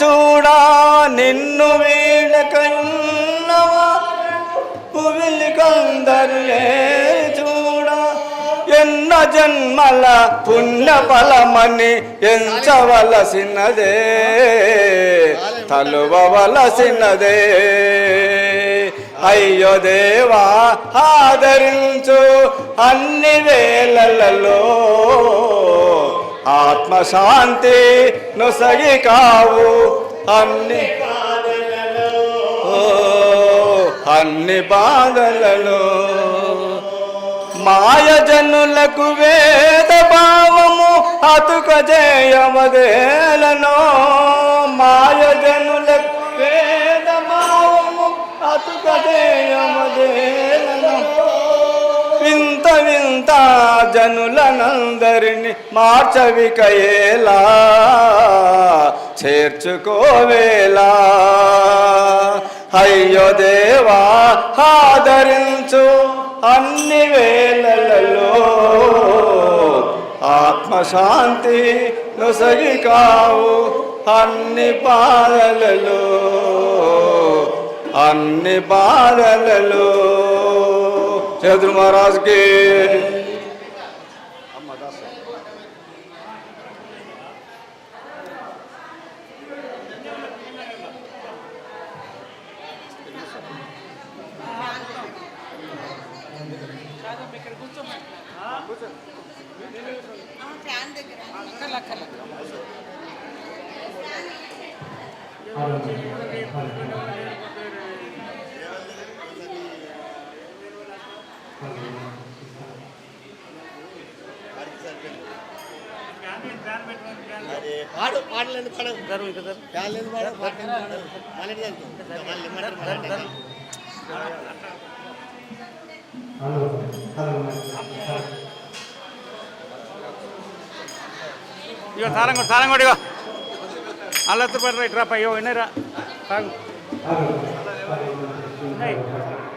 చూడా నిన్ను వీడకన్నవా పువిలి కందరులే చూడా. ఎన్న జన్మల పుణ్య ఫలమని ఎంచవలసినదే తలువవలసినదే. అయ్యో దేవా ఆదరించు అన్ని వేళలలో. ఆత్మశాంతి నొసగి కావు. అన్ని ఓ అన్ని బాధలలో మాయజనులకు వేద భావము అతుక మాయ మాయజనులకు వేద భావము అతుక జయమదే వింత వింత జనులనందరిని మార్చవికయేలా చేర్చుకోవేలా. అయ్యో దేవా ఆదరించు అన్ని వేళలలో. ఆత్మశాంతి నొసగి కావు అన్ని బాధలలో అన్ని బాధలలో. చంద్ర మహారాజ్కి పాడు పాటలు ఎందుకు పాడు పాడలేదు ఎందుకు పాడవు పాటలు పాడలేదు పాడవు పాడలేదు ఎందుకు చదువుతావు? మళ్ళీ ఇగో తాళం కొడు ఇగో. అల్లత్తు పడరా ఇట్రాప ఇగో వినరా తాగు.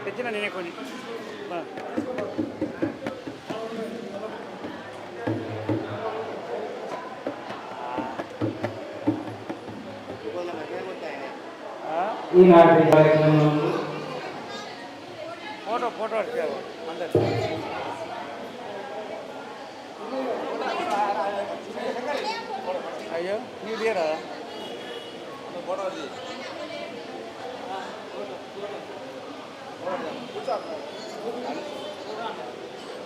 తెచ్చిన నేనే కొన్ని ఈనాటి కార్యక్రమంలో ఫోటో ఫోటో అయ్యో నీవు తీయరా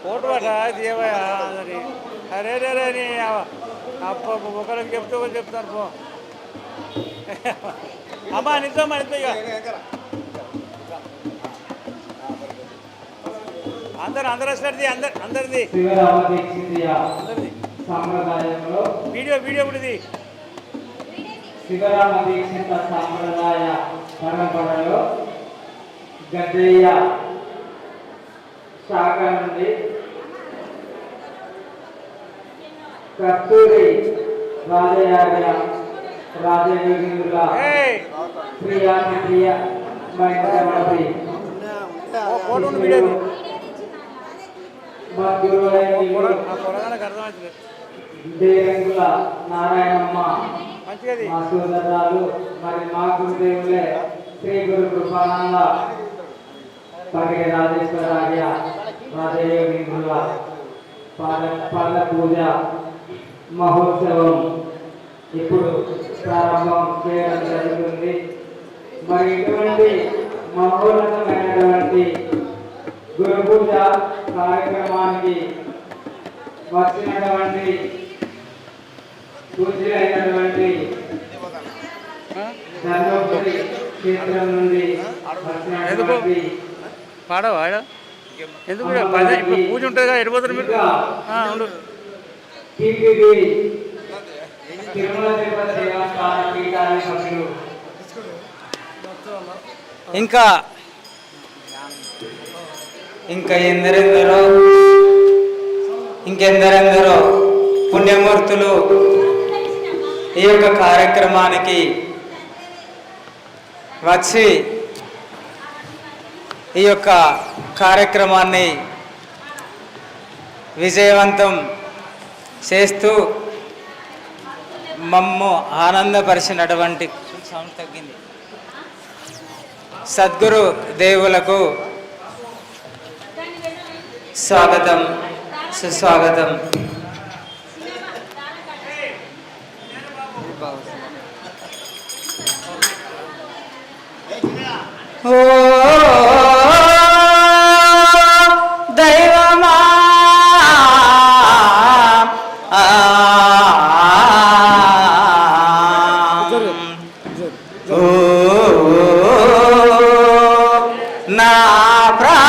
ఫోటో అట దేవయ్యా అందరి అరే రే రే నీ అప్ప ఒకరికి చెప్తూ చెప్తాను పో. అమ్మా నిజమ్మా నిజం ఇక అందరు అందరు వస్తుంది అందరు అందరిది. అందరిది. సాంప్రదాయంలో వీడియో వీడియో కూడా ఇది. శివరామ దీక్షిత సాంప్రదాయ పరంపరలో గద్దయ్య శాఖ నుండి కస్తూరి రాజయాగ రాజయోగింద్రుల ఏయ్ ప్రియ ఇది. మా గురువులైన దేరంగుల నారాయణమ్మ. మా సోదరాలు మరి మా గురుదేవులే శ్రీ గురు కృపానంద పగిడి రాజేశ్వరార్య రాజయోగింద్రుల పాద పాద పూజ మహోత్సవం ఇప్పుడు ప్రారంభం చేయడం జరుగుతుంది మరి ఇటువంటి మహోన్నతమైనటువంటి గురు పూజ కార్యక్రమానికి వచ్చినటువంటి పూజ్యులైనటువంటి ఆ? ధర్మపురి క్షేత్రం నుండి వచ్చినటువంటి పాడవా? ఎందుకు ఇప్పుడు పూజ ఉంటుంది కదా ఎడిపోతారు మీరు ఉండు తిరుమల తిరుపతి దేవస్థాన ఇంకా ఇంకా ఎందరెందరో ఇంకెందరెందరో పుణ్యమూర్తులు ఈ యొక్క కార్యక్రమానికి వచ్చి ఈ యొక్క కార్యక్రమాన్ని విజయవంతం చేస్తూ మమ్ము ఆనందపరిచినటువంటి సౌండ్ తగ్గింది. సద్గురు దేవులకు స్వాగతం సుస్వాగతం. ఓ না প্রাণ